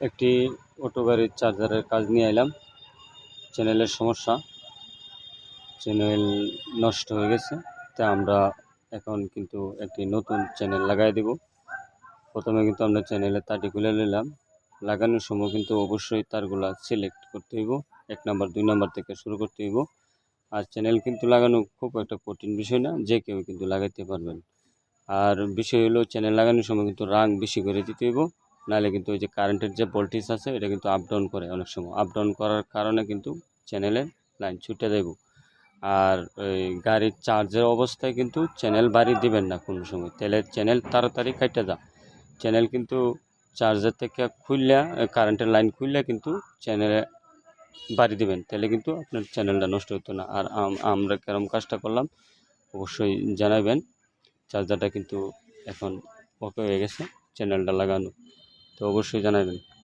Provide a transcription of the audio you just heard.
একটি অটো গাড়ির চার্জারের কাজ নিয়ে এলাম। চ্যানেলের সমস্যা, চ্যানেল নষ্ট হয়ে গেছে, তা আমরা এখন কিন্তু একটি নতুন চ্যানেল লাগাই দেব। প্রথমে কিন্তু আমরা চ্যানেলের তারটি খুলে নিলাম। লাগানোর সময় কিন্তু অবশ্যই তারগুলা সিলেক্ট করতে হইব, এক নাম্বার, দুই নাম্বার থেকে শুরু করতে হইব। আর চ্যানেল কিন্তু লাগানো খুব একটা কঠিন বিষয় না, যে কেউ কিন্তু লাগাইতে পারবেন। আর বিষয় হলো চ্যানেল লাগানোর সময় কিন্তু রাং বেশি করে দিতে হইব। নাহলে কিন্তু ওই যে কারেন্টের যে ভোল্টেজ আছে এটা কিন্তু আপ ডাউন করে অনেক সময়। আপ ডাউন করার কারণে কিন্তু চ্যানেলের লাইন ছুটে যাইব আর ওই গাড়ির চার্জের অবস্থায় কিন্তু চ্যানেল বাড়ি দিবেন না কোনো সময়। তেলের চ্যানেল তাড়াতাড়ি কাটে যা চ্যানেল কিন্তু চার্জার থেকে খুললে কারেন্টের লাইন খুললে কিন্তু চ্যানেলে বাড়ি দিবেন। তাহলে কিন্তু আপনার চ্যানেলটা নষ্ট হতো না। আর আমরা কেরম কাজটা করলাম, অবশ্যই জানাবেন। চার্জারটা কিন্তু এখন ওকে হয়ে গেছে চ্যানেলটা লাগানো। তো অবশ্যই জানাবেন।